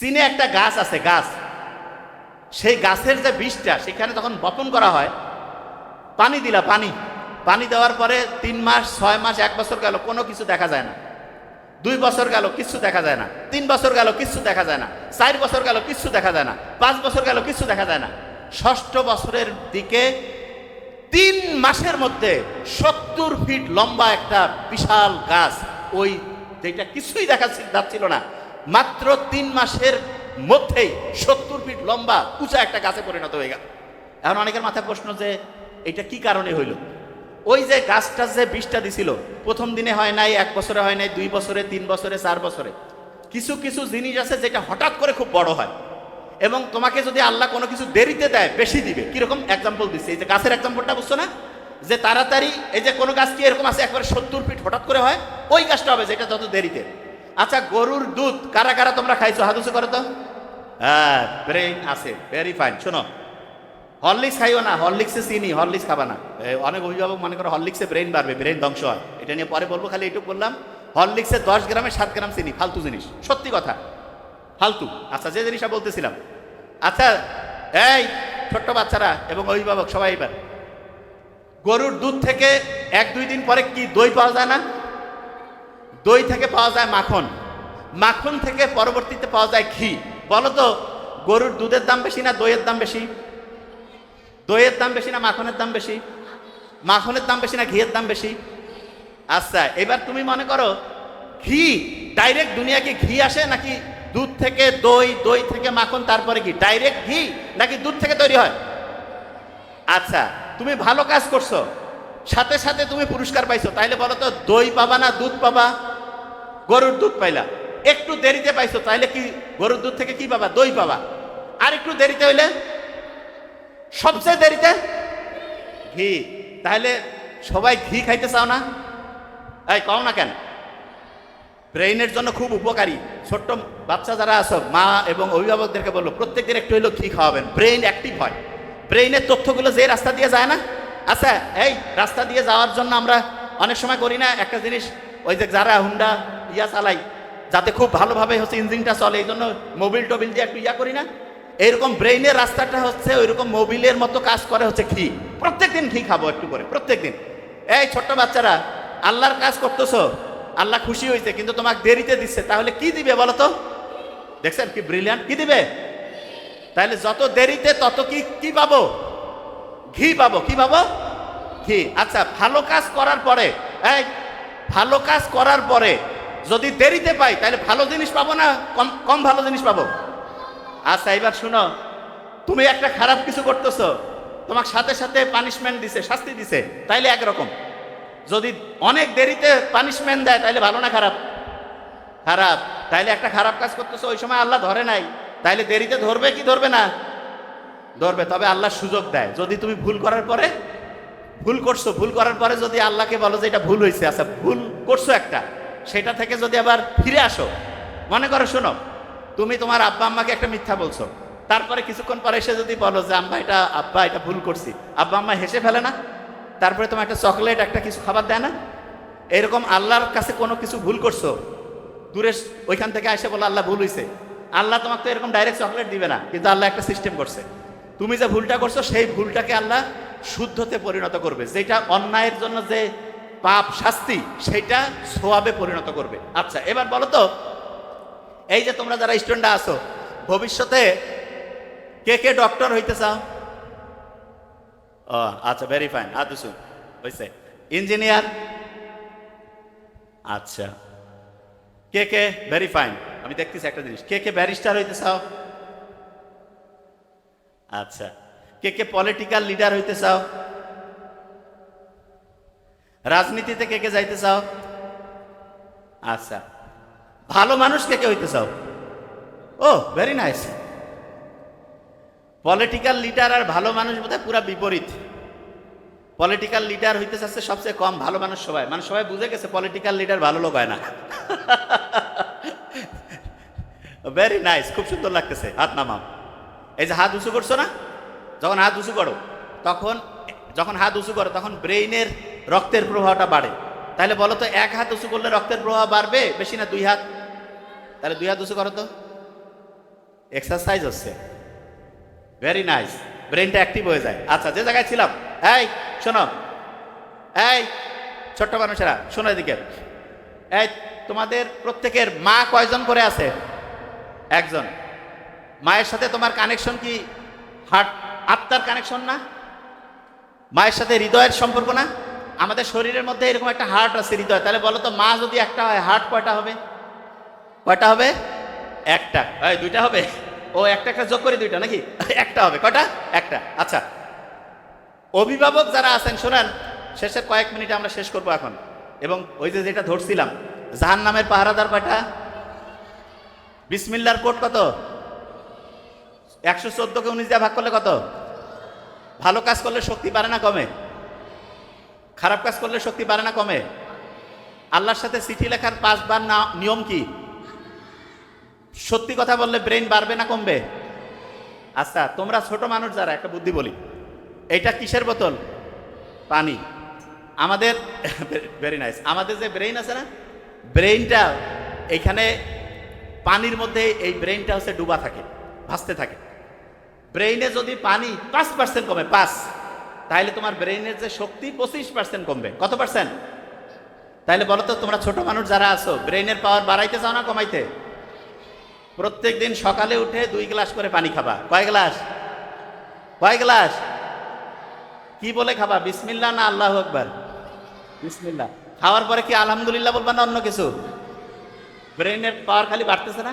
চীনে একটা গাছ আছে, গাছ। সেই গাছের যে বীজটা সেখানে যখন বপন করা হয়, পানি দিলা, পানি। পানি দেওয়ার পরে তিন মাস, ছয় মাস, এক বছর গেল, কোনো কিছু দেখা যায় না। দুই বছর গেল কিচ্ছু দেখা যায় না। তিন বছর গেল কিচ্ছু দেখা যায় না। চার বছর গেল কিচ্ছু দেখা যায় না। পাঁচ বছর গেল কিচ্ছু দেখা যায় না। ষষ্ঠ বছরের দিকে তিন মাসের মধ্যে সত্তর ফিট লম্বা একটা বিশাল গাছ, ওই যেটা কিছুই দেখা যাচ্ছিল না। মাত্র তিন মাসের মধ্যেই সত্তর ফিট লম্বা, উঁচা একটা গাছে পরিণত হয়ে গেল। এখন অনেকের মাথায় প্রশ্ন যে, এটা কি কারণে হইল? ওই যে গাছটা যে বিষটা দিছিল, প্রথম দিনে হয় নাই, এক বছরে হয় নাই, দুই বছরে, তিন বছরে, চার বছরে। কিছু কিছু জিনিস আছে যেটা হঠাৎ করে খুব বড় হয়। এবং তোমাকে যদি আল্লাহ কোনো কিছু দেরিতে দেয়, বেশি দিবে। কীরকম এক্সাম্পল দিচ্ছে? এই যে গাছের এক্সাম্পলটা বুঝছ না? যে তাড়াতাড়ি এই যে কোনো গাছ কি এরকম আছে? একবারে সত্তর ফিট হঠাৎ করে হয়? ওই গাছটা হবে যেটা যত দেরিতে। আচ্ছা গরুর দুধ কারা কারা তোমরা খাইছো? হাদুসে করো তো? হ্যাঁ ব্রেইন আছে ভেরি ফাইন শোনো। হরলিক্স খাইও না হরলিক্সে চিনি হরলিক্স খাবা না। অনেক অভিভাবক মনে করো হরলিক্সে ব্রেন বাড়বে ব্রেন ধ্বংস হয়। এটা নিয়ে পরে বলব, খালি এটুকু বললাম হরলিক্সে দশ গ্রামে সাত গ্রাম চিনি, ফালতু জিনিস, সত্যি কথা, ফালতু। আচ্ছা যে জিনিসটা বলতেছিলাম। আচ্ছা এই ছোট্ট বাচ্চারা এবং অভিভাবক সবাই এবার। গরুর দুধ থেকে এক দুই দিন পরে কি দই পাওয়া যায় না? দই থেকে পাওয়া যায় মাখন। মাখন থেকে পরবর্তীতে পাওয়া যায় ঘি। বলো তো গরুর দুধের দাম বেশি না দইয়ের দাম বেশি? দইয়ের দাম বেশি না মাখনের দাম বেশি? মাখনের দাম বেশি না ঘিয়ের দাম বেশি? আচ্ছা এবার তুমি মনে করো, ঘি ডাইরেক্ট দুনিয়াকে ঘি আসে নাকি দুধ থেকে দই দই থেকে মাখন, তারপরে কি ডাইরেক্ট ঘি নাকি দুধ থেকে তৈরি হয়? আচ্ছা তুমি ভালো কাজ করছ। সাথে সাথে তুমি পুরস্কার পাইছো। তাইলে বলো তো দই পাবা না দুধ পাবা? গরুর দুধ পাইলা। একটু দেরিতে পাইছো তাহলে কি গরুর দুধ থেকে কি পাবা? দই পাবা। আর একটু দেরিতে হইলে? সবচেয়ে দেরিতে? ঘি। তাহলে সবাই ঘি খাইতে চাও না? এই, কও না কেন? ব্রেইনের জন্য খুব উপকারী। ছোট্ট বাচ্চা যারা আছো, মা এবং অভিভাবকদেরকে বলল, প্রত্যেকদিন একটু হইলেও ঘি খাওয়াবেন। ব্রেইন অ্যাক্টিভ হয়। ব্রেইনের তথ্যগুলো যে রাস্তা দিয়ে যায় না? আচ্ছা এই, রাস্তা দিয়ে যাওয়ার জন্য আমরা অনেক সময় করি না? একটা জিনিস, ওই যে যারা হুন্ডা ইয়া চালাই, যাতে খুব ভালোভাবে হচ্ছে ইঞ্জিনটা চলে, এই জন্য মোবিল টোবিল দিয়ে একটু ইয়া করি না। এইরকম ব্রেইনের রাস্তাটা হচ্ছে ওইরকম মোবিলের মতো কাজ করে হচ্ছে ঘি। প্রত্যেকদিন ঘি খাব একটু করে, প্রত্যেকদিন। এই ছোট্ট বাচ্চারা, আল্লাহর কাজ করতেছো, আল্লাহ খুশি হয়েছে কিন্তু তোমাকে দেরিতে দিচ্ছে, তাহলে কি দিবে বলো তো? দেখছেন কি ব্রিলিয়ান্ট কি দিবে? তাহলে যত দেরিতে তত কি কি পাবো? ঘি পাবো, কি পাবো? ঘি। আচ্ছা ভালো কাজ করার পরে, এই, ভালো কাজ করার পরে যদি দেরিতে পাই, তাহলে ভালো জিনিস পাবো না? কম কম ভালো জিনিস পাবো? আচ্ছা এবার শুনো। তুমি একটা খারাপ কিছু করতেছো। তোমার সাথে সাথে পানিশমেন্ট দিছে, শাস্তি দিছে, তাইলে একরকম। যদি অনেক দেরিতে পানিশমেন্ট দেয়, তাইলে ভালো না খারাপ? খারাপ। তাইলে একটা খারাপ কাজ করতেছো, ওই সময় আল্লাহ ধরে নাই। তাইলে দেরিতে ধরবে কি ধরবে না? ধরবে, তবে আল্লাহ সুযোগ দেয়। যদি তুমি ভুল করার পরে, ভুল করছ, ভুল করার পরে যদি আল্লাহকে বলো যে এটা ভুল হয়েছে আচ্ছা ভুল করছ একটা। সেটা থেকে যদি আবার ফিরে আসো, মনে করো শোনো, তুমি তোমার আব্বা আম্মাকে একটা মিথ্যা বলছো। তারপরে কিছুক্ষণ পরে এসে যদি বলো যে, আম্মা, এটা, আব্বা, এটা ভুল করছি। আব্বা আম্মা হেসে ফেলে না। তারপরে তোমার একটা চকলেট, একটা কিছু খাবার দেয় না। এরকম আল্লাহর কাছে কোনো কিছু ভুল করছ, দূরে ওইখান থেকে এসে বলো, আল্লাহ ভুল হয়েছে আল্লাহ তোমাকে তো এরকম ডাইরেক্ট চকলেট দিবে না, কিন্তু আল্লাহ একটা সিস্টেম করছে। তুমি যে ভুলটা করছ, সেই ভুলটাকে আল্লাহ শুদ্ধতে পরিণত করবে। যেটা অন্যায়ের জন্য যে পাপ শাস্তি সেটা সোয়াবে পরিণত করবে। আচ্ছা এবার বলো তো, এই যে তোমরা যারা স্টুডেন্টরা আছো, ভবিষ্যতে কে কে ডক্টর হইতে চাও আচ্ছা ভেরি ফাইন আদুসু হয়েছে ইঞ্জিনিয়ার আচ্ছা কে কে? ভেরি ফাইন আমি দেখতেছি একটা জিনিস, কে কে ব্যারিস্টার হইতে চাও আচ্ছা কে কে পলিটিক্যাল লিডার হইতে চাও রাজনীতিতে কে কে যাইতে চাও? আচ্ছা ভালো মানুষ কে কে হইতে চাও? ও ভেরি নাইস পলিটিক্যাল লিডার আর ভালো মানুষ বোধহয় পুরা বিপরীত। পলিটিক্যাল লিডার হইতে চাচ্ছে সবচেয়ে কম ভালো মানুষ সবাই। মানে সবাই বুঝে গেছে পলিটিক্যাল লিডার ভালো লোক হয় না। ভেরি নাইস খুব সুন্দর লাগতেছে, হাত নামাও। এই যে হাত উঁচু করছ না? যখন হাত উঁচু করো, তখন, যখন হাত উঁচু করো, তখন ব্রেইনের রক্তের প্রবাহটা বাড়ে। তাহলে বলো তো, এক হাত উঁচু করলে রক্তের প্রবাহ বাড়বে বেশি না দুই হাত? তাহলে দুই হাত উঁচু করো তো। এক্সারসাইজ হচ্ছে। ভেরি নাইস ব্রেনটা অ্যাক্টিভ হয়ে যায়। আচ্ছা যে জায়গায় ছিলাম, এই শোনো। এই ছোট্ট মানুষেরা, শোনো এদিকে। এই তোমাদের প্রত্যেকের মা কয়জন করে আছে? একজন। মায়ের সাথে তোমার কানেকশন কি? হার্ট আত্মার কানেকশন না? মায়ের সাথে হৃদয়ের সম্পর্ক না? আমাদের শরীরের মধ্যে এরকম একটা হার্ট আছে, হৃদয়। তাহলে বলো তো, মা যদি একটা হয় হার্ট কয়টা হবে? কয়টা হবে? একটা। দুইটা হবে? ও, একটা একটা যোগ করে দুইটা নাকি? একটা হবে। কয়টা? একটা। আচ্ছা। অভিভাবক যারা আছেন, শোনেন, শেষের কয়েক মিনিটে আমরা শেষ করব এখন। এবং ওই যে যেটা ধরছিলাম জাহান নামের পাহারাদার কয়টা? বিসমিল্লার কোট কত? একশো চোদ্দকে উনিশ দিয়ে ভাগ করলে কত? ভালো কাজ করলে শক্তি পারে না কমে? খারাপ কাজ করলে শক্তি বাড়ে না কমে? আল্লাহর সাথে চিঠি লেখার পাঁচবার না নিয়ম কি? সত্যি কথা বললে ব্রেন বাড়বে না কমবে? আচ্ছা তোমরা ছোট মানুষ যারা, একটা বুদ্ধি বলি। এইটা কিসের বোতল? পানি। আমাদের ভেরি নাইস আমাদের যে ব্রেইন আছে না ব্রেইনটা এখানে পানির মধ্যে এই ব্রেইনটা হচ্ছে ডুবা থাকে, ভাসতে থাকে। ব্রেইনে যদি পানি পাঁচ পার্সেন্ট কমে, পাঁচ। তাহলে তোমার ব্রেইনের যে শক্তি পঁচিশ পার্সেন্ট কমবে। কত পার্সেন্ট তাহলে বলো তো তোমরা ছোট মানুষ যারা আছো ব্রেনের পাওয়ার বাড়াইতে চাও না কমাইতে? প্রত্যেক দিন সকালে উঠে দুই গ্লাস করে পানি খাবা। কয় গ্লাস? কয় গ্লাস? কি বলে খাবা? বিসমিল্লা না আল্লাহ আকবার? বিসমিল্লা খাওয়ার পরে কি আলহামদুলিল্লাহ বলবা না অন্য কিছু? ব্রেইনের পাওয়ার খালি বাড়তেছে না?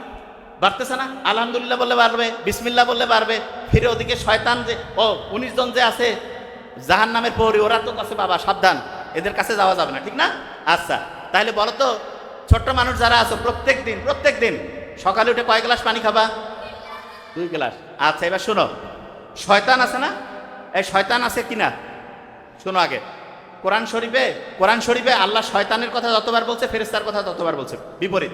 বাড়তেছে না? আলহামদুলিল্লাহ বললে পারবে বিসমিল্লা বললে পারবে ফিরে ওদিকে শয়তান যে ও, উনিশ জন যে আছে জাহান নামের পৌরি ওরা তো কাছে বাবা সাবধান এদের কাছে যাওয়া যাবে না। ঠিক না? আচ্ছা তাহলে বলো তো ছোট্ট মানুষ যারা আছো প্রত্যেক দিন প্রত্যেক দিন সকালে উঠে কয় গ্লাস পানি খাবা? দুই গ্লাস। আচ্ছা এবার শোনো শয়তান আছে না? এই শয়তান আছে কিনা? শোনো আগে কোরআন শরীফে কোরআন শরীফে আল্লাহ শয়তানের কথা যতবার বলছে ফেরেস্তার কথা ততবার বলছে বিপরীত।